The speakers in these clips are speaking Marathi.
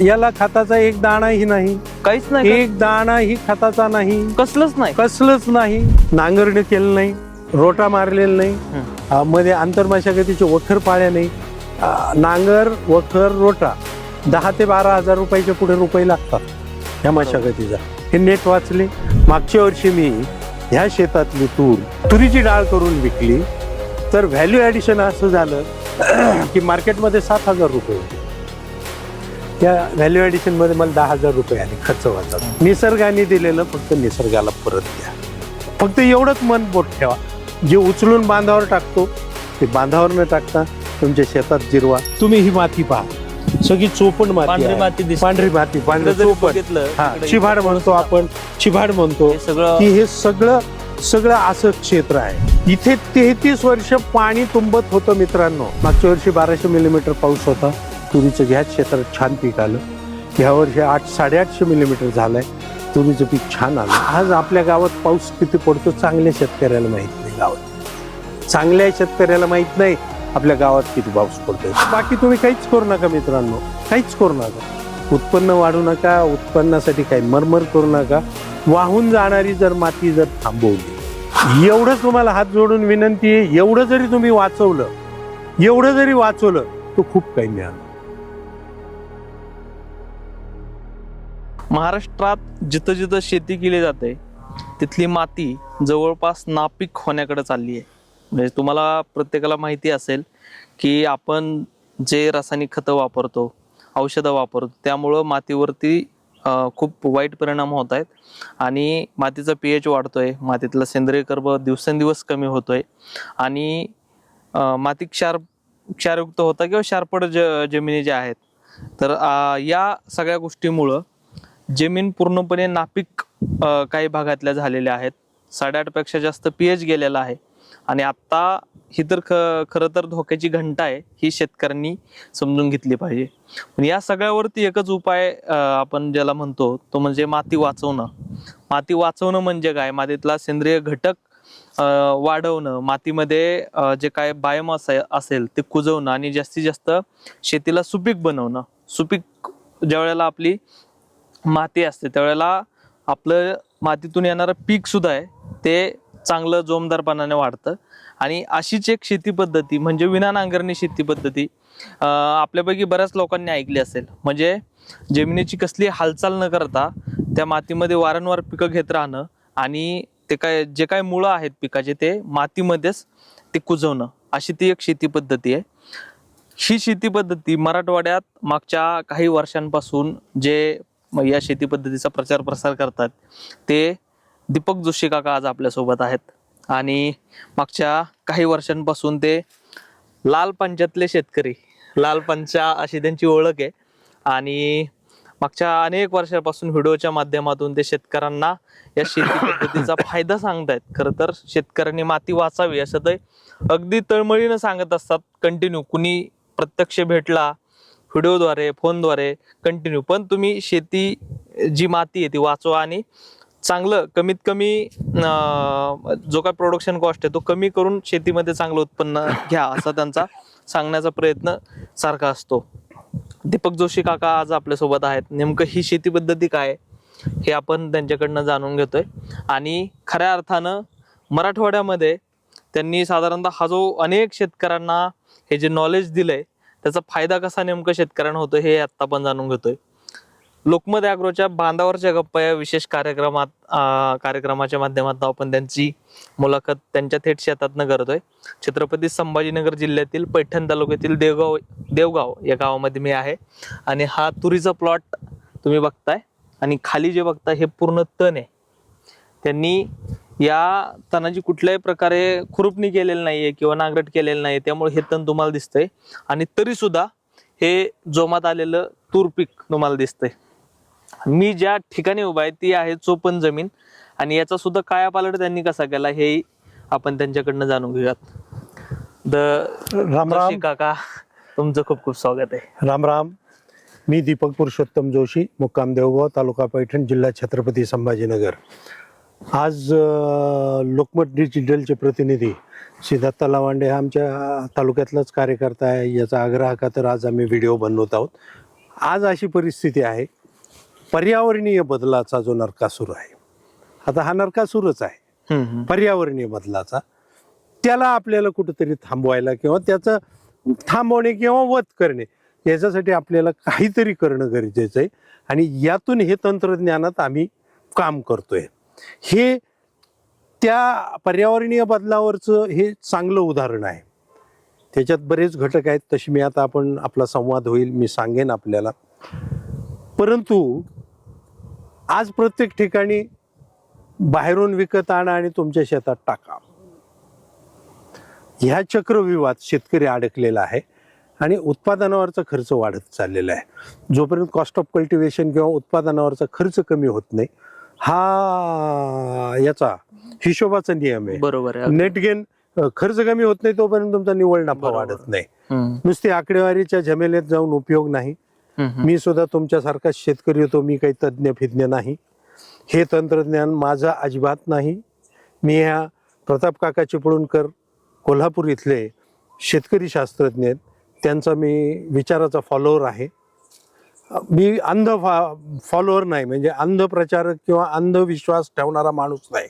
याला खताचा एक दाणाही नाही. काहीच नाही एक दाणाही खताचा नाही? कसलंच नाही. कसलंच नाही. नांगरणी केलं नाही. रोटा मारलेला नाही. अं, मध्ये आंतरमशागतीचे वखर पाळ्या नाही. अं, नांगर वखर रोटा दहा ते बारा हजार रुपयाच्या पुढे रुपये लागतात या मशागतीचा. हे नेट वाचले. मागच्या वर्षी मी ह्या शेतातली तूर तुरीची डाळ करून विकली. तर व्हॅल्यू ॲडिशन असं झालं की मार्केटमध्ये सात हजार रुपये होते. त्या व्हॅल्यू ॲडिशनमध्ये मला दहा हजार रुपये आले खर्च वाचा निसर्गाने दिलेलं फक्त निसर्गाला परत द्या. फक्त एवढंच मन बोट ठेवा. जे उचलून बांधावर टाकतो ते बांधावर न टाकता तुमच्या शेतात जिरवा. तुम्ही ही माती पहा. सगळी चोपण माती पांढरी आहे. माती पांढरी माती पांढरं चोपण हा चिभाड म्हणतो आपण चिभाड म्हणतो सगळं की हे सगळं सगळं असं क्षेत्र आहे. इथे तेहतीस वर्ष पाणी तुंबत होतं मित्रांनो. मागच्या वर्षी बाराशे मिलीमीटर पाऊस होता. तुरीचं ह्याच क्षेत्रात छान पीक आलं. ह्या वर्षी आठ साडेआठशे मिलीमीटर झालंय. तुरीचं पीक छान आलं. आज आपल्या गावात पाऊस किती पडतो चांगल्या शेतकऱ्याला माहीत नाही गावात. चांगल्या शेतकऱ्याला माहीत नाही आपल्या गावात किती पाऊस पडतो बाकी तुम्ही काहीच करू नका मित्रांनो. काहीच करू नका. उत्पन्न वाढू नका उत्पन्नासाठी काही मरमर करू नका. वाहून जाणारी जर माती जर थांबवली एवढं तुम्हाला हात जोडून विनंती आहे एवढं जरी तुम्ही वाचवलं एवढं जरी वाचवलं तो खूप काही मिळालं. महाराष्ट्रात जिथं जिथं शेती केली जाते तिथली माती जवळपास नापीक होण्याकडे चालली आहे. म्हणजे तुम्हाला प्रत्येकाला माहिती असेल की आपण जे रासायनिक खतं वापरतो औषधं वापरतो त्यामुळं मातीवरती खूप वाईट परिणाम होत आहेत. आणि मातीचा पी एच वाढतोय मातीतला सेंद्रिय कर्ब दिवसेंदिवस कमी होतोय. आणि माती क्षार क्षारयुक्त होता किंवा क्षारपड ज जमिनी ज्या आहेत तर या सगळ्या गोष्टीमुळं जमीन पूर्णपणे नापीक काही भागातल्या झालेल्या आहेत. साडेआठपेक्षा जास्त पी एच गेलेला आहे. आणि आत्ता ही तर ख खरं तर धोक्याची घंटा आहे ही शेतकऱ्यांनी समजून घेतली पाहिजे. पण या सगळ्यावरती एकच उपाय आपण ज्याला म्हणतो तो म्हणजे माती वाचवणं. माती वाचवणं म्हणजे काय? मातीतला सेंद्रिय घटक वाढवणं. मातीमध्ये जे काय बायोमास असेल ते कुजवणं आणि जास्तीत जास्त शेतीला सुपीक बनवणं. सुपीक ज्या वेळेला आपली माती असते त्यावेळेला आपलं मातीतून येणारं पीक सुद्धा आहे ते चांगलं जोमदारपणाने वाढतं. आणि अशीच एक शेती पद्धती म्हणजे विना नांगरणी शेती पद्धती आपल्यापैकी बऱ्याच लोकांनी ऐकली असेल. म्हणजे जमिनीची कसली हालचाल न करता त्या मातीमध्ये वारंवार पिकं घेत राहणं आणि ते काय जे काय मुळं आहेत पिकाचे ते मातीमध्येच ते कुजवणं अशी ती एक शेती पद्धती आहे. ही शेती पद्धती मराठवाड्यात मागच्या काही वर्षांपासून जे मग या शेती पद्धतीचा प्रचार प्रसार करतात. ते दीपक जोशी काका आज आपल्यासोबत आहेत. आणि मागच्या काही वर्षांपासून ते लाल पंचातले शेतकरी. लाल पंचा अशी त्यांची ओळख आहे. आणि मागच्या अनेक वर्षापासून व्हिडिओच्या माध्यमातून ते शेतकऱ्यांना या शेती पद्धतीचा फायदा सांगतायत. खरं तर शेतकऱ्यांनी माती वाचावी असं ते अगदी तळमळीनं सांगत असतात. कंटिन्यू कुणी प्रत्यक्ष भेटला व्हिडिओद्वारे फोनद्वारे कंटिन्यू पण तुम्ही शेती जी माती आहे ती वाचवा आणि चांगलं कमीत कमी जो काय प्रोडक्शन कॉस्ट आहे तो कमी करून शेतीमध्ये चांगलं उत्पन्न घ्या असा त्यांचा सांगण्याचा प्रयत्न सारखा असतो. दीपक जोशी काका आज आपल्यासोबत आहेत. नेमकं ही शेती पद्धती काय आहे, हे आपण त्यांच्याकडनं जाणून घेतोय. आणि खऱ्या अर्थानं मराठवाड्यामध्ये त्यांनी साधारणतः हा जो अनेक शेतकऱ्यांना हे जे नॉलेज दिलंय त्याचा फायदा कसा नेमकं शेतकऱ्यांना होतो हे आत्ता आपण जाणून घेतोय. लोकमत अॅग्रोच्या बांधावरच्या गप्पा या विशेष कार्यक्रमात कार्यक्रमाच्या माध्यमातून आपण त्यांची मुलाखत त्यांच्या थेट शेतातनं करतोय. छत्रपती संभाजीनगर जिल्ह्यातील पैठण तालुक्यातील देवगाव देवगाव या गावामध्ये मी आहे. आणि हा तुरीचा प्लॉट तुम्ही बघताय. आणि खाली जे बघताय हे पूर्ण तण आहे. त्यांनी या तणाची कुठल्याही प्रकारे खुरपणी केलेली नाहीये किंवा नांगरट केलेलं नाही त्यामुळे हे तण तुम्हाला दिसतंय. आणि तरी सुद्धा हे जोमात आलेलं तूर पीक तुम्हाला दिसतंय. मी ज्या ठिकाणी उभा आहे ती आहे चोपन जमीन. आणि याचा सुद्धा कायापालट त्यांनी कसा केला हे आपण त्यांच्याकडनं जाणून घेऊयात. द राम राम. जोशी काका तुमचं खूप खूप स्वागत आहे. राम राम. मी दीपक पुरुषोत्तम जोशी मुक्काम देवगाव तालुका पैठण जिल्हा छत्रपती संभाजीनगर. आज लोकमत डिजिटलचे प्रतिनिधी सिद्धार्थ लावांडे हा आमच्या तालुक्यातलाच कार्यकर्ता आहे. याचा आग्रह का तर आज आम्ही व्हिडिओ बनवत आहोत. आज अशी परिस्थिती आहे पर्यावरणीय बदलाचा जो नरकासूर आहे. आता हा नरकासूरच आहे. पर्यावरणीय बदलाचा. त्याला आपल्याला कुठंतरी थांबवायला किंवा त्याचं थांबवणे किंवा वध करणे याच्यासाठी आपल्याला काहीतरी करणं गरजेचं आहे. आणि यातून हे तंत्रज्ञानात आम्ही काम करतोय. हे त्या पर्यावरणीय बदलावरचं हे चांगलं उदाहरण आहे. त्याच्यात बरेच घटक आहेत तशी मी आता आपण आपला संवाद होईल मी सांगेन आपल्याला. परंतु आज प्रत्येक ठिकाणी बाहेरून विकत आणा आणि तुमच्या शेतात टाका. ह्या चक्रव्यूहात शेतकरी अडकलेला आहे आणि उत्पादनावरचा खर्च वाढत चाललेला आहे. जोपर्यंत कॉस्ट ऑफ कल्टिवेशन किंवा उत्पादनावरचा खर्च कमी होत नाही हा याचा हिशोबाचा नियम आहे. बरोबर आहे नेट गेन खर्च कमी होत नाही तोपर्यंत तुमचा निव्वळ नफा बरोबर. वाढत नाही. हम्म, नुसती आकडेवारीच्या झमेलेत जाऊन उपयोग नाही. हम्म. मी सुद्धा तुमच्यासारखा शेतकरी होतो मी काही तज्ज्ञ फिज्ञ नाही. हे तंत्रज्ञान माझं अजिबात नाही. मी ह्या प्रताप काका चिपळूणकर कोल्हापूर इथले शेतकरी शास्त्रज्ञ आहेत. त्यांचा मी विचाराचा फॉलोअर आहे. मी अंध फा फॉलोअर नाही. म्हणजे अंध प्रचारक किंवा अंधविश्वास ठेवणारा माणूस नाही.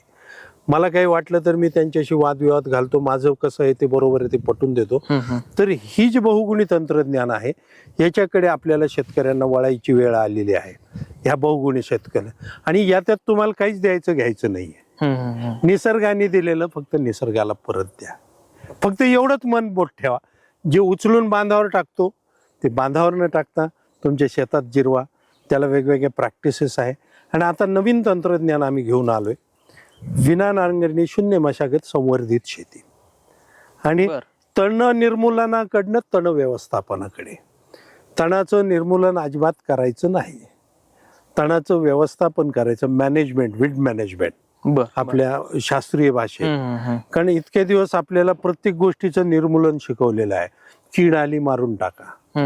मला काही वाटलं तर मी त्यांच्याशी वादविवाद घालतो. माझं कसं आहे ते बरोबर आहे ते पटवून देतो. तर ही जी बहुगुणी तंत्रज्ञान आहे याच्याकडे आपल्याला शेतकऱ्यांना वळायची वेळ आलेली आहे. ह्या बहुगुणी शेतकऱ्या. आणि याच्यात तुम्हाला काहीच द्यायचं घ्यायचं नाहीये. निसर्गाने दिलेलं फक्त निसर्गाला परत द्या. फक्त एवढंच मन बोट ठेवा. जे उचलून बांधावर टाकतो ते बांधावर न टाकता तुमच्या शेतात जिरवा त्याला वेगवेगळे प्रॅक्टिसेस आहे. आणि आता नवीन तंत्रज्ञान आम्ही घेऊन आलोय. विना नांगरणी शून्य मशागत संवर्धित शेती. आणि. तण निर्मूलनाकडनं तण व्यवस्थापनाकडे. तणाचं निर्मूलन अजिबात करायचं नाही. तणाचं व्यवस्थापन करायचं. मॅनेजमेंट विड मॅनेजमेंट आपल्या शास्त्रीय भाषेत. कारण इतके दिवस आपल्याला प्रत्येक गोष्टीचं निर्मूलन शिकवलेलं आहे. कीड आली मारून टाका.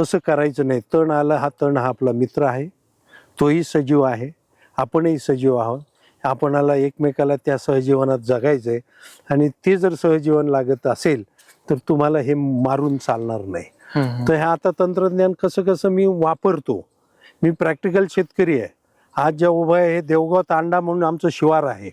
तसं करायचं नाही. तण आला हा तण हा आपला मित्र आहे. तोही सजीव आहे. आपणही सजीव आहोत. आपणाला एकमेकाला त्या सहजीवनात जगायचं आहे आणि ते जर सहजीवन लागत असेल तर तुम्हाला हे मारून चालणार नाही. तर हे आता तंत्रज्ञान कसं कसं मी वापरतो. मी प्रॅक्टिकल शेतकरी आहे. आज ज्या उभं आहे हे देवगाव तांडा म्हणून आमचं शिवार आहे.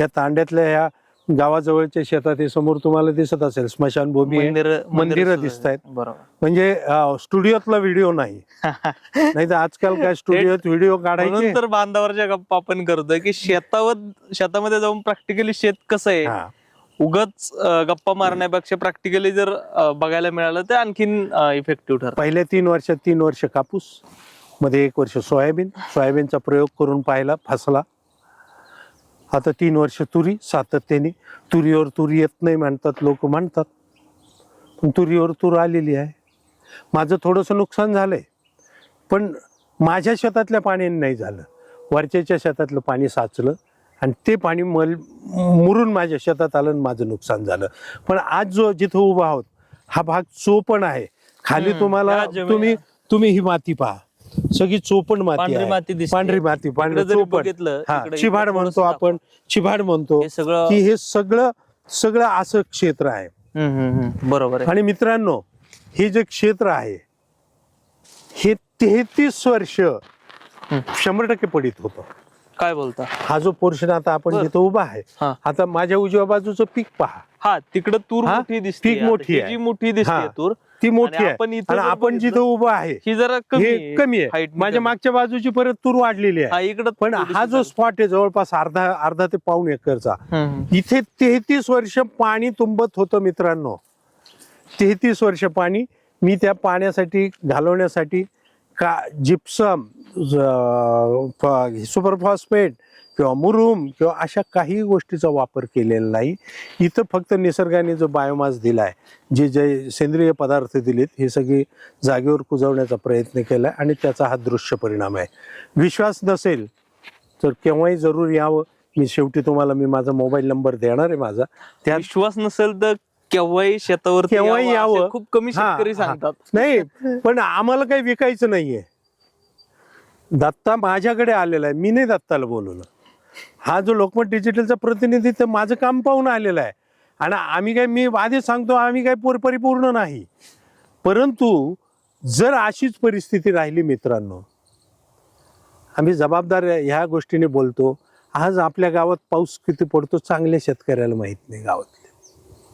या तांड्यातल्या ह्या गावाजवळच्या शेतात हे समोर तुम्हाला दिसत असेल स्मशानभूमी मंदिरं मंदिरं दिसतायत. आहेत. बरोबर. म्हणजे स्टुडिओतला व्हिडिओ नाही. नाही तर आजकाल काय स्टुडिओत व्हिडिओ काढायचे? तर बांधावरच्या गप्पा आपण करतोय की शेतावर शेतामध्ये जाऊन प्रॅक्टिकली शेत कसं आहे. उगच गप्पा मारण्यापेक्षा प्रॅक्टिकली जर बघायला मिळालं तर आणखीन इफेक्टिव्ह ठरत. पहिल्या तीन वर्षात तीन वर्ष कापूसमध्ये एक वर्ष सोयाबीन. सोयाबीनचा प्रयोग करून पाहिला फसला. आता तीन वर्ष तुरी सातत्याने. तुरीवर तुरी येत नाही म्हणतात लोक म्हणतात. पण तुरीवर तूर आलेली आहे. माझं थोडंसं नुकसान झालंय. पण माझ्या शेतातल्या पाण्याने नाही झालं. वरच्याच्या शेतातलं पाणी साचलं आणि ते पाणी मल मुरून माझ्या शेतात आलं आणि माझं नुकसान झालं. पण आज जो जिथं उभा आहोत हा भाग चोपण आहे. खाली तुम्हाला तुम्ही तुम्ही ही माती पहा. सगळी चोपण माती पांढरी आहे माती दिसते. पांढरी माती पांढरी इकडे जरी चोपण बघितलं, हा इकडे- चिभाड इकडे म्हणतो थोडंसं आपण चिभाड म्हणतो हे सगळं की हे सगळं सगळं असं क्षेत्र आहे हम्म, हम्म, हम्म. बरोबर आहे आणि मित्रांनो हे जे क्षेत्र आहे हे तेहतीस वर्ष शंभर टक्के पडित होतं काय बोलता हा जो पोर्शन आता आपण बरं. जिथं उभा आहे हा. आता माझ्या उजव्या बाजूचं पीक पहा हा तिकडं तूर हा? मोठी दिसते पीक मोठी आहे. जी मोठी दिसते. तूर ती मोठी आणि आहे आपण इथं आणि जर आपण जिथं उभं आहे ही जरा कमी हे कमी आहे height ने माझ्या कमी. मागच्या बाजूची परत तूर वाढलेली हा आहे इकडं पण थोडीशी हा जो. स्पॉट आहे जवळपास अर्धा अर्धा ते पाऊण एकरचा हम्म, हम्म. इथे तेहतीस वर्ष पाणी तुंबत होतं मित्रांनो तेहतीस वर्ष पाणी मी त्या पाण्यासाठी घालवण्यासाठी का जिप्सम सुपरफॉस्फेट किंवा मुरुम किंवा अशा काही गोष्टीचा वापर केलेला नाही. इथं फक्त निसर्गाने जो बायोमास दिलाय जे जे सेंद्रिय पदार्थ दिलेत हे सगळे जागेवर कुजवण्याचा प्रयत्न केला आणि त्याचा हा दृश्य परिणाम आहे. विश्वास नसेल तर केव्हाही जरूर यावं. मी शेवटी तुम्हाला मी माझा मोबाईल नंबर देणार आहे माझा. त्यात विश्वास नसेल तर केव्हाही शेतावर केव्हाही यावं. खूप कमी शेतकरी. सांगतात. नाही पण आम्हाला काही विकायचं नाहीये. दत्ता माझ्याकडे आलेला आहे. मी नाही दत्ताला बोलवलं. हा जो लोकमत डिजिटलचा प्रतिनिधी तर माझं काम पाहून आलेला आहे. आणि आम्ही काय मी आधीच सांगतो आम्ही काय पूर परिपूर्ण नाही. परंतु जर अशीच परिस्थिती राहिली मित्रांनो आम्ही जबाबदार ह्या गोष्टीने बोलतो आज आपल्या गावात पाऊस किती पडतो चांगल्या शेतकऱ्याला माहीत नाही गावातले.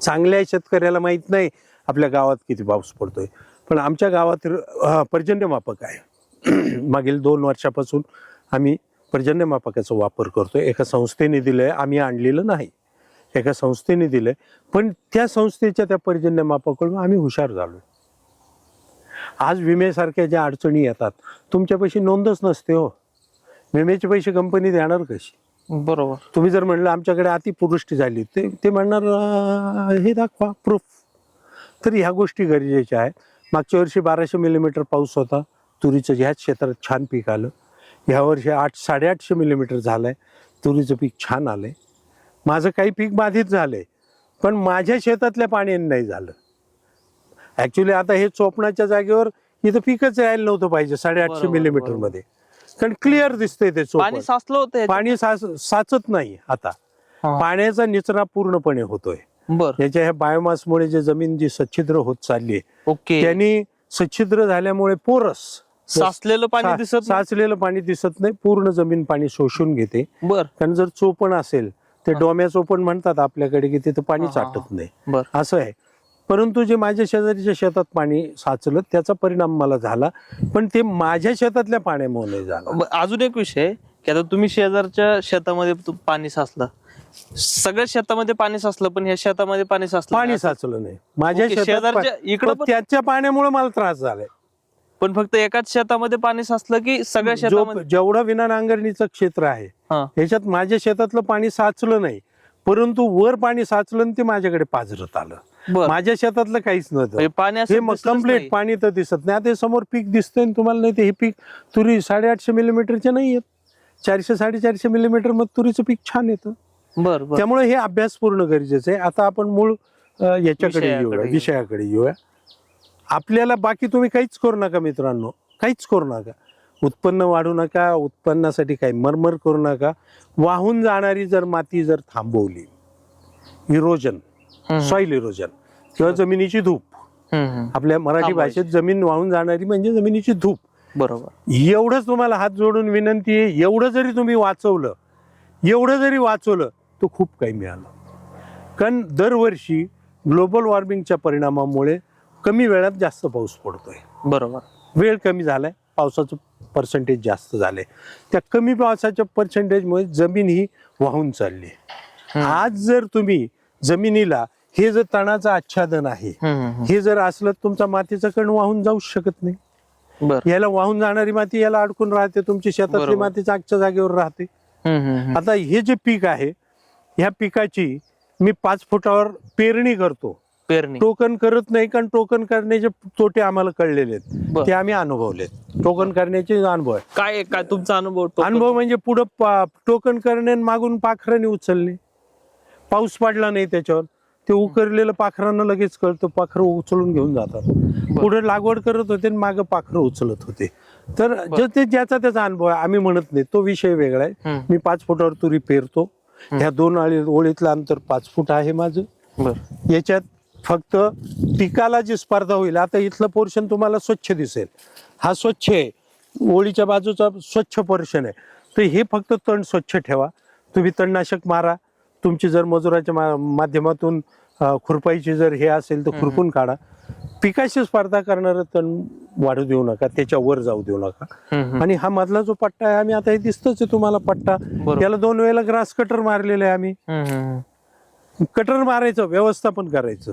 चांगल्या शेतकऱ्याला माहीत नाही आपल्या गावात किती पाऊस पडतोय. पण आमच्या गावात पर्जन्यमापक आहे. मागील दोन वर्षापासून आम्ही पर्जन्यमापकाचा वापर करतोय. एका संस्थेने दिलंय आम्ही आणलेलं नाही. एका संस्थेने दिलंय. पण त्या संस्थेच्या त्या पर्जन्यमापकडून आम्ही हुशार झालो आज विम्यासारख्या ज्या अडचणी येतात तुमच्यापाशी नोंदच नसते हो. विम्याचे पैसे कंपनी देणार कशी? बरोबर. तुम्ही जर म्हणलं आमच्याकडे अतिपुरुष्टी झाली ते ते म्हणणार हे दाखवा प्रूफ तर ह्या गोष्टी गरजेच्या आहेत. मागच्या वर्षी बाराशे मिलीमीटर पाऊस होता. तुरीचं ह्याच क्षेत्रात छान पीक आलं. ह्या वर्षी आठ साडेआठशे मिलीमीटर झालंय. तुरीचं पीक छान आलंय. माझं काही पीक बाधित झालंय पण माझ्या शेतातल्या पाण्याने नाही झालं. ऍक्च्युली आता हे चोपणाच्या जागेवर इथं पिकच यायला नव्हतं पाहिजे साडेआठशे बरोबर, मिलीमीटर बरोबर. मध्ये कारण क्लिअर दिसतंय ते पाणी साचलं होतं? पाणी साच साचत नाही आता. पाण्याचा निचरा पूर्णपणे होतोय. बर. याच्या ह्या बायोमासमुळे जे जमीन जी सच्छिद्र होत चालली आहे त्यांनी सच्छिद्र झाल्यामुळे पोरस साचलेलं पाणी सा- दिसत? साचलेलं पाणी दिसत नाही पूर्ण जमीन पाणी शोषून घेते. बर. कारण जर चोपण असेल ते. डोम्या चोपण म्हणतात आपल्याकडे की तिथं पाणी साठत नाही. बर. असं आहे. परंतु जे माझ्या शेजारीच्या शेतात पाणी साचलं त्याचा परिणाम मला झाला पण ते माझ्या शेतातल्या पाण्यामुळे नाही झाला अजून एक विषय की आता तुम्ही शेजारच्या शेतामध्ये पाणी साचलं. सगळ्या शेतामध्ये पाणी साचलं पण ह्या शेतामध्ये पाणी साचलं पाणी. साचलं नाही. माझ्या शेजारच्या इकडं त्याच्या पाण्यामुळे मला त्रास झालाय. पण फक्त एकाच शेतामध्ये पाणी साचलं की सगळ्या शेतामध्ये? जेवढं विना नांगरणीचं क्षेत्र आहे हा. याच्यात माझ्या शेतातलं पाणी साचलं नाही परंतु वर पाणी साचलं आणि ते माझ्याकडे पाझरत आलं. बर. माझ्या शेतातलं काहीच नव्हतं. म्हणजे पाणी असं हे मग दिसलंच कंप्लीट. पाणी तर दिसत नाही. आता हे समोर पीक दिसतंय आणि तुम्हाला नाही ते हे पीक तुरी साडेआठशे मिलीमीटरचे नाही येत चारशे साडेचारशे मिलीमीटर मग तुरीचं पीक छान येतं. बर बर. त्यामुळे हे अभ्यास पूर्ण गरजेचं आहे. आता आपण मूळ अ, याच्याकडे विषयाकडे येऊया येऊ. विषयाकडे येऊया. आपल्याला बाकी तुम्ही काहीच करू नका मित्रांनो. काहीच करू नका. उत्पन्न वाढू नका उत्पन्नासाठी काही मरमर करू नका. वाहून जाणारी जर माती जर थांबवली इरोजन सॉइल इरोजन किंवा जमिनीची धूप. आपल्या मराठी. भाषेत जमीन वाहून जाणारी म्हणजे जमिनीची धूप. बरोबर. एवढंच तुम्हाला हात जोडून विनंती आहे एवढं जरी तुम्ही वाचवलं एवढं जरी वाचवलं तर खूप काही मिळालं. कारण दरवर्षी ग्लोबल वॉर्मिंगच्या परिणामामुळे कमी वेळात जास्त पाऊस पडतोय. बरोबर. वेळ कमी झालाय पावसाचं पर्सेंटेज जास्त झालंय. त्या कमी पावसाच्या पर्सेंटेजमुळे जमीन ही वाहून चालली. आज जर तुम्ही जमिनीला हे जर तणाचं आच्छादन आहे हे जर असलं तर तुमचा मातीचा कण वाहून जाऊच शकत नाही. याला वाहून जाणारी माती याला अडकून राहते तुमची शेतातली. माती चाकच्या जागेवर राहते. आता हे जे पीक आहे ह्या पिकाची मी पाच फुटावर पेरणी करतो. पेरणी. टोकन करत नाही कारण टोकन करण्याचे तोटे आम्हाला कळलेले आहेत. बर. ते आम्ही अनुभवलेत टोकन करण्याचे अनुभव आहे काय आहे? काय तुमचा अनुभव टोकन? अनुभव म्हणजे पुढं पा- टोकन करणे आणि मागून पाखराने उचलणे. पाऊस पडला नाही त्याच्यावर. ते उकरलेलं पाखरांना लगेच कळतं पाखरं उचलून घेऊन जातात. पुढे लागवड करत होते आणि मागं पाखरं उचलत होते. तर जे ते ज्याचा त्याचा अनुभव आहे आम्ही म्हणत नाही. तो विषय वेगळा आहे. हम्म, मी पाच फुटावर तुरी पेरतो. ह्या दोन आळी ओळीतलं अंतर पाच फूट आहे माझं. बर. याच्यात फक्त पिकाला जी स्पर्धा होईल आता इथलं पोर्शन तुम्हाला स्वच्छ दिसेल. हा स्वच्छ आहे. ओळीच्या बाजूचा स्वच्छ पोर्शन आहे. तर हे फक्त तण स्वच्छ ठेवा. तुम्ही तणनाशक मारा. तुमची जर मजुराच्या मा- माध्यमातून अं, खुरपायची जर हे असेल तर खुरपून काढा. पिकाशी स्पर्धा करणारं तण वाढू देऊ नका. त्याच्या वर जाऊ देऊ नका. आणि हा मधला जो पट्टा आहे आम्ही आता हे दिसतोच आहे तुम्हाला पट्टा. बरोबर. याला दोन वेळेला ग्रास कटर मारलेलं आहे आम्ही. कटर मारायचं व्यवस्थापन करायचं.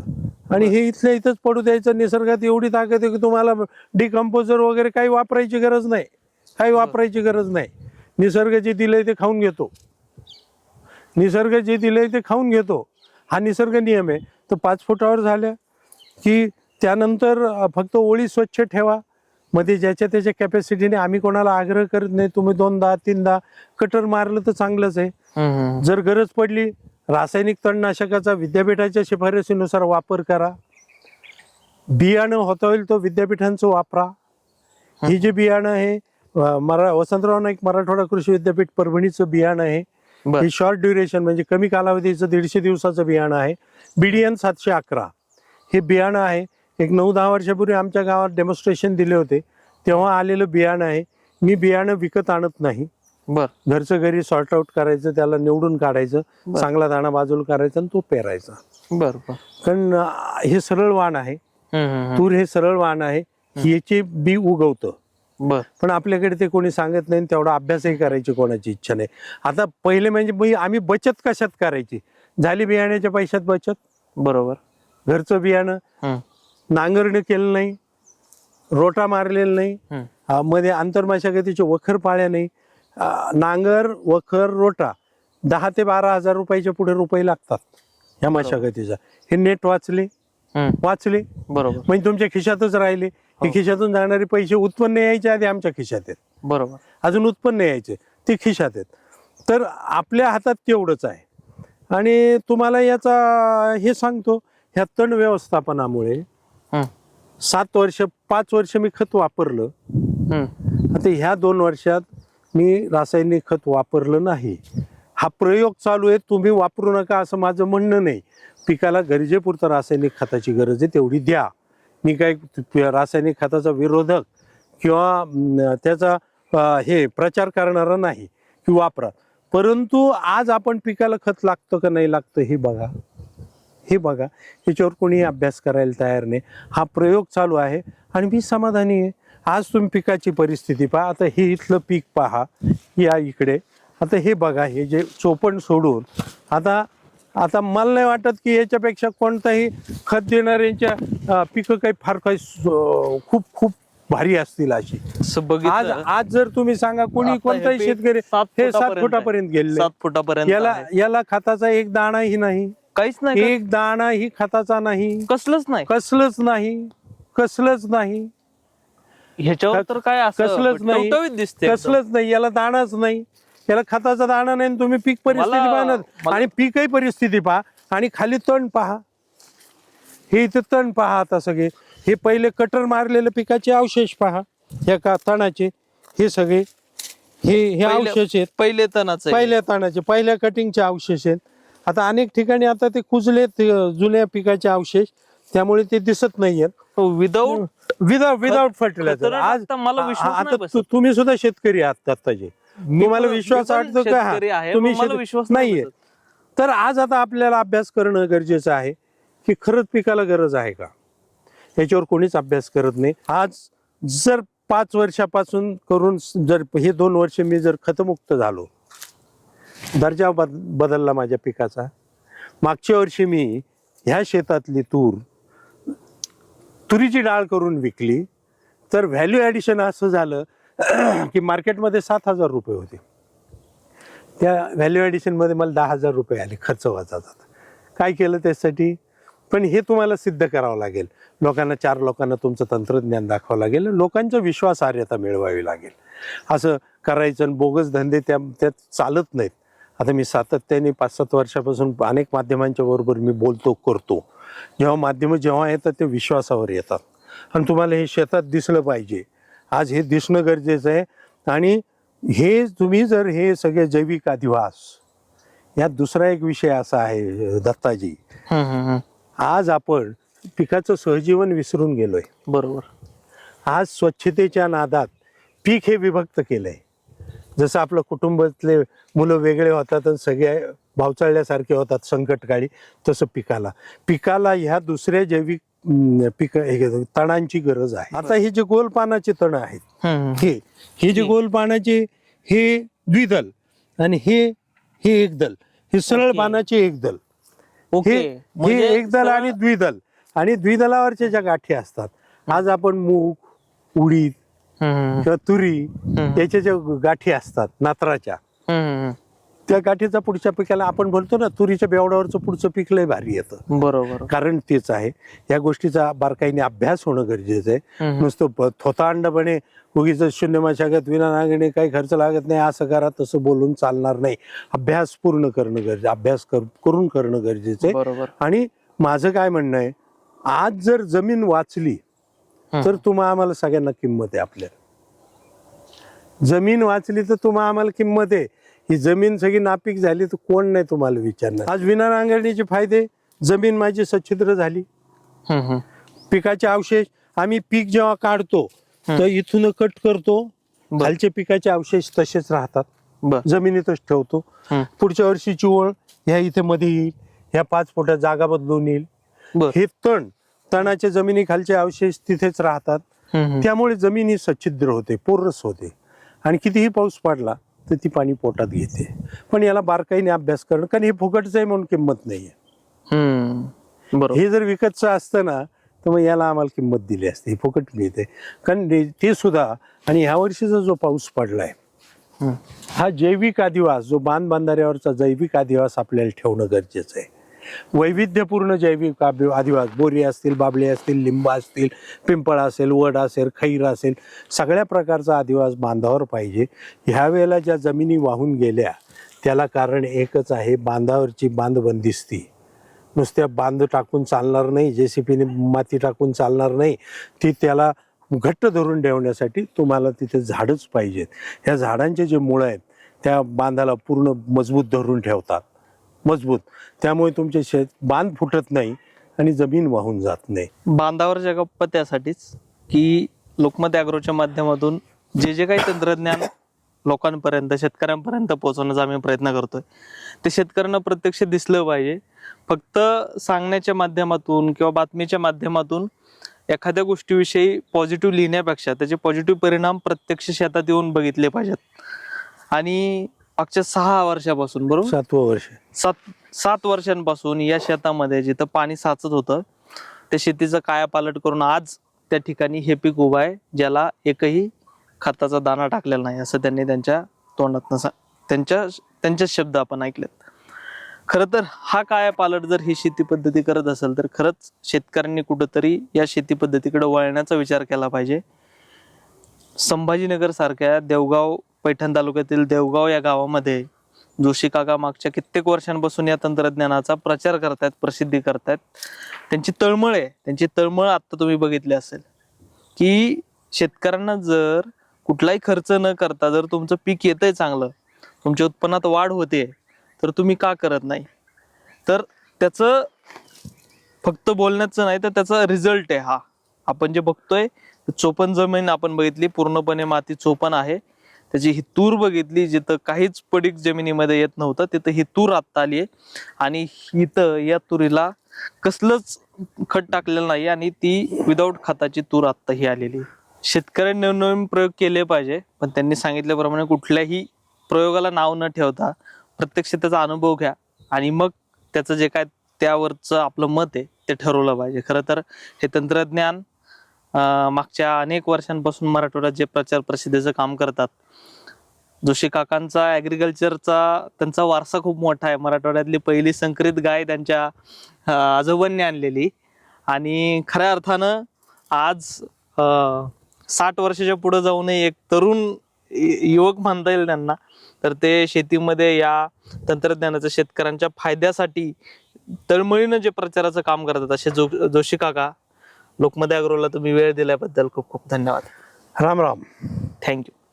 आणि हे इथल्या इथंच पडू द्यायचं. निसर्गात एवढी ताकद आहे की तुम्हाला डिकम्पोजर वगैरे काही वापरायची गरज नाही. काही वापरायची गरज नाही. निसर्ग जे दिलंय ते खाऊन घेतो. निसर्ग जे दिलंय ते खाऊन घेतो. हा निसर्ग नियम आहे. तर पाच फुटावर झाल्या की त्यानंतर फक्त ओळी स्वच्छ ठेवा. मध्ये ज्याच्या त्याच्या कॅपॅसिटीने आम्ही कोणाला आग्रह करत नाही. तुम्ही दोनदा तीनदा कटर मारलं तर चांगलंच आहे. जर गरज पडली रासायनिक तणनाशकाचा विद्यापीठाच्या शिफारसीनुसार वापर करा. बियाणं होता होईल तो विद्यापीठांचं वापरा. हे. जे बियाणं आहे मरा वसंतराव नाईक मराठवाडा कृषी विद्यापीठ परभणीचं बियाणं आहे. हे शॉर्ट ड्युरेशन म्हणजे कमी कालावधीचं दीडशे दिवसाचं बियाणं आहे. बीडीएन सातशे अकरा. हे बियाणं आहे. एक नऊ दहा वर्षापूर्वी आमच्या गावात डेमॉन्स्ट्रेशन दिले होते. तेव्हा आलेलं बियाणं आहे. मी बियाणं विकत आणत नाही. बर. घरचं घरी सॉर्ट आउट करायचं त्याला निवडून काढायचं. चांगला दाणा बाजूला करायचा आणि तो पेरायचा. बर कारण हे सरळ वाण आहे. तूर हे सरळ वाण आहे. याचे बी उगवतं. बर. पण आपल्याकडे ते कोणी सांगत नाही तेवढा अभ्यासही करायची कोणाची इच्छा नाही. आता पहिले म्हणजे आम्ही बचत कशात करायची? झाली बियाण्याच्या पैशात बचत? बरोबर. घरचं बियाणं? नांगरणी केलं नाही. रोटा मारलेला नाही. मध्ये आंतरमाशागतीचे वखर पाळ्या नाही. नांगर वखर रोटा दहा ते बारा हजार रुपयाच्या पुढे रुपये लागतात ह्या मशागतीचा. हे नेट वाचले वाचले. बरोबर. म्हणजे तुमच्या खिशातच राहिले. हे हो. खिशातून जाणारे पैसे उत्पन्न यायच्या आधी आमच्या खिशात आहेत बरोबर. अजून उत्पन्न यायचे ते खिशात आहेत तर आपल्या हातात तेवढंच आहे. आणि तुम्हाला याचा हे सांगतो ह्या तण व्यवस्थापनामुळे सात वर्ष पाच वर्ष मी खत वापरलं. आता ह्या दोन वर्षात मी रासायनिक खत वापरलं नाही. हा प्रयोग चालू आहे तुम्ही वापरू नका असं माझं म्हणणं नाही. पिकाला गरजेपुरतं रासायनिक खताची गरज आहे तेवढी द्या. मी काय रासायनिक खताचा विरोधक किंवा त्याचा हे प्रचार करणारा नाही की वापरा. परंतु आज आपण पिकाला खत लागतं का नाही लागतं हे बघा. हे बघा याच्यावर कोणी अभ्यास करायला तयार नाही. हा प्रयोग चालू आहे आणि मी समाधानी आहे. आज तुम्ही पिकाची परिस्थिती पहा. आता हे इथलं पीक पहा या इकडे. आता हे बघा हे जे चोपण सोडून. आता आता मला नाही वाटत की याच्यापेक्षा कोणताही खत देणाऱ्यांच्या पिकं काही फार काही खूप खूप भारी असतील अशी. आज आज जर तुम्ही सांगा कोणी कोणताही शेतकरी हे सात फुटापर्यंत गेले सात फुटापर्यंत याला. याला खताचा एक दाणाही नाही. काहीच नाही? एक दाणाही खताचा नाही. कसलंच नाही. कसलंच नाही. कसलंच नाही. ह्याच्यावर तर काय असं कसलंच नाही. टवटवीत दिसते एकदम. कसलंच नाही. याला दाणाच नाही. याला खताचा दाणा नाही आणि तुम्ही पीक परिस्थिती मला- पाहणार. मला- आणि पीकही परिस्थिती पहा. आणि खाली तण पहा. हे इथे तण पहा आता सगळे. हे पहिले कटर मारलेले पिकाचे अवशेष पहा. या का तणाचे. हे सगळे. हे हे पहिले- अवशेष आहेत. पहिले तणाचं. आहे. पहिल्या ताणाचे. पहिल्या कटिंगचे अवशेष आहेत. आता अनेक ठिकाणी आता ते कुजलेत जुन्या पिकाचे अवशेष. त्यामुळे ते दिसत नाहीयेत. हो विदाऊट विदाउट विदाउट फर्टिलायझर आज मला विश्वास तुम्ही सुद्धा शेतकरी आहात आत्ताचे तुम्हाला विश्वास वाटतो का? तुम्ही विश्वास नाही नाहीये. तर आज आता आपल्याला अभ्यास करणं गरजेचं आहे की खरंच पिकाला गरज आहे का? याच्यावर कोणीच अभ्यास करत नाही. आज जर पाच वर्षापासून करून जर हे दोन वर्ष मी जर खतमुक्त झालो दर्जा बद बदलला माझ्या पिकाचा मागच्या वर्षी मी ह्या शेतातली तूर तुरीची डाळ करून विकली तर व्हॅल्यू ॲडिशन असं झालं की मार्केटमध्ये सात हजार रुपये होते. त्या व्हॅल्यू ॲडिशनमध्ये मला दहा हजार रुपये आले खर्च वाचाचा काय केलं त्यासाठी? पण हे तुम्हाला सिद्ध करावं लागेल. लोकांना चार लोकांना तुमचं तंत्रज्ञान दाखवावं लागेल. लोकांचा विश्वासार्हता मिळवावी लागेल. असं करायचं आणि बोगस धंदे त्या त्यात चालत नाहीत. आता मी सातत्याने पाच सात वर्षापासून अनेक माध्यमांच्या बरोबर मी बोलतो करतो. जेव्हा माध्यमं जेव्हा येतात ते विश्वासावर येतात. आणि तुम्हाला हे शेतात दिसलं पाहिजे. आज हे दिसणं गरजेचं आहे. आणि हे तुम्ही जर हे सगळे जैविक अधिवास यात दुसरा एक विषय असा आहे दत्ताजी. आज आपण पिकाचं सहजीवन विसरून गेलोय. बरोबर. आज स्वच्छतेच्या नादात पीक हे विभक्त केलंय. जसं आपलं कुटुंबातले मुलं वेगळे होतात आणि सगळे भावचाळल्यासारखे होतात संकटकाळी तसं पिकाला पिकाला ह्या दुसऱ्या जैविक पिक तणांची गरज आहे आता हे जे गोल पानाचे तण आहेत. हे हे जे गोल पानाचे हे द्विदल आणि हे हे एकदल हे सरळ. पानाचे एकदल ओके हे हे म्हणजे एकदल आणि द्विदल आणि द्विदलावरच्या ज्या गाठी असतात आज आपण मूग उडीद किंवा तुरी. याच्या ज्या गाठी असतात नात्राच्या. त्या गाठीचा पुढच्या पिकाला आपण बोलतो ना तुरीच्या बेवड्यावरचं पुढचं पीक लय भारी येतं. बरोबर. कारण तेच आहे. या गोष्टीचा बारकाईने अभ्यास होणं गरजेचं आहे. नुसतं थोतांडपणे उगीच शून्य मशागत विना नागणे काही खर्च लागत नाही असं करा तसं बोलून चालणार नाही. अभ्यास पूर्ण करणं गरजेचं अभ्यास कर करून करणं गरजेचं आहे. बरोबर. आणि माझं काय म्हणणं आहे आज जर जमीन वाचली. तर तुम्हा आम्हाला सगळ्यांना किंमत आहे आपल्याला जमीन वाचली तर तुम्हा आम्हाला किंमत आहे. ही जमीन सगळी नापीक झाली तर कोण नाही तुम्हाला विचारणार. आज विना नांगरणीचे फायदे जमीन माझी सच्छिद्र झाली. पिकाचे अवशेष आम्ही पीक जेव्हा काढतो तर इथून कट करतो बर. खालचे पिकाचे अवशेष तसेच राहतात. जमिनीतच ठेवतो. पुढच्या वर्षीची ओळ ह्या इथे मध्ये येईल ह्या पाच फुटात जागा बदलून येईल. हे तण तणाच्या जमिनीखालचे अवशेष तिथेच राहतात. त्यामुळे जमीन ही सच्छिद्र होते पोरस होते. आणि कितीही पाऊस पडला तर ती पाणी पोटात घेते पण याला बारकाईने अभ्यास करणं कारण हे फुकटचं आहे म्हणून किंमत नाहीये हम्म. बरोबर हे जर विकतचं असतं ना तर मग याला आम्हाला किंमत दिली असते हे फुकट मिळते कारण ते- सुद्धा आणि ह्या वर्षीचा जो पाऊस पडलाय. हा जैविक आदिवास जो बांध बांधाऱ्यावरचा जैविक आदिवास आपल्याला ठेवणं गरजेचं आहे वैविध्यपूर्ण जैविक आदिवास. बोरी असतील बाबळे असतील लिंब असतील पिंपळ असेल वड असेल खैर असेल सगळ्या प्रकारचा आदिवास बांधावर पाहिजे. ह्या वेळेला ज्या जमिनी वाहून गेल्या त्याला कारण एकच आहे बांधावरची बांधबंदिस्ती. नुसत्या बांध टाकून चालणार नाही जे सी पीने माती टाकून चालणार नाही ती त्याला घट्ट धरून ठेवण्यासाठी तुम्हाला तिथे झाडच पाहिजेत. ह्या झाडांचे जे मुळं आहेत त्या बांधाला पूर्ण मजबूत धरून ठेवतात. मजबूत. त्यामुळे तुमचे शेत बांध फुटत नाही आणि जमीन वाहून जात नाही. बांधावर जगप्प त्यासाठीच की लोकमत अॅग्रोच्या माध्यमातून जे जे काही तंत्रज्ञान लोकांपर्यंत शेतकऱ्यांपर्यंत पोहोचवण्याचा आम्ही प्रयत्न करतोय. ते शेतकऱ्यांना प्रत्यक्ष दिसलं पाहिजे. फक्त सांगण्याच्या माध्यमातून किंवा बातमीच्या माध्यमातून एखाद्या गोष्टीविषयी पॉझिटिव्ह लिहिण्यापेक्षा त्याचे पॉझिटिव्ह परिणाम प्रत्यक्ष शेतात येऊन बघितले पाहिजेत. आणि मागच्या सहा वर्षापासून बरोबर? सातवं वर्ष. सात सात वर्षांपासून या शेतामध्ये जिथं पाणी साचत होतं त्या शेतीचं कायापालट करून आज त्या ठिकाणी हे पीक उभं आहे ज्याला एकही खताचा दाणा टाकलेला नाही असं त्यांनी त्यांच्या तोंडातनं सा- त्यांच्या त्यांच्या शब्द आपण ऐकलेत. खरं तर हा कायापालट जर ही शेती पद्धती करत असेल तर खरंच शेतकऱ्यांनी कुठंतरी या शेती पद्धतीकडे वळण्याचा विचार केला पाहिजे. संभाजीनगर सारख्या देवगाव पैठण तालुक्यातील देवगाव या गावामध्ये जोशी काका मागच्या कित्येक वर्षांपासून या तंत्रज्ञानाचा प्रचार करतायत प्रसिद्धी करतायत. त्यांची तळमळ आहे. त्यांची तळमळ आता तुम्ही बघितली असेल. की शेतकऱ्यांना जर कुठलाही खर्च न करता जर तुमचं पीक येतंय चांगलं तुमच्या उत्पन्नात वाढ होते तर तुम्ही का करत नाही? तर त्याचं फक्त बोलण्याचं नाही तर त्याचा रिझल्ट आहे हा. आपण जे बघतोय चोपन जमीन आपण बघितली पूर्णपणे माती चोपन आहे. त्याची ही तूर बघितली जिथं काहीच पडीक जमिनीमध्ये येत नव्हतं तिथं ही तूर आत्ता आली आहे आणि इथं या तुरीला कसलंच खत टाकलेलं नाही आणि ती विदाऊट खताची तूर आत्ता ही आलेली आहे. शेतकऱ्यांनी नवनवीन प्रयोग केले पाहिजे पण त्यांनी सांगितल्याप्रमाणे कुठल्याही प्रयोगाला नाव न ठेवता प्रत्यक्ष त्याचा अनुभव घ्या आणि मग त्याचं जे काय त्यावरचं आपलं मत आहे ते ठरवलं पाहिजे खरं तर हे तंत्रज्ञान मागच्या अनेक वर्षांपासून मराठवाड्यात जे प्रचार प्रसिद्धीचं काम करतात जोशी काकांचा ॲग्रिकल्चरचा त्यांचा वारसा खूप मोठा आहे. मराठवाड्यातली पहिली संकरित गाय त्यांच्या आजोबांनी आणलेली. आणि खऱ्या अर्थानं आज साठ वर्षाच्या पुढे जाऊनही एक तरुण युवक म्हणता येईल त्यांना. तर ते शेतीमध्ये या तंत्रज्ञानाचं शेतकऱ्यांच्या फायद्यासाठी तळमळीनं जे प्रचाराचं काम करतात असे जो जोशी काका लोकमध्ये अग्रोला तुम्ही वेळ दिल्याबद्दल खूप खूप धन्यवाद. राम राम. थँक्यू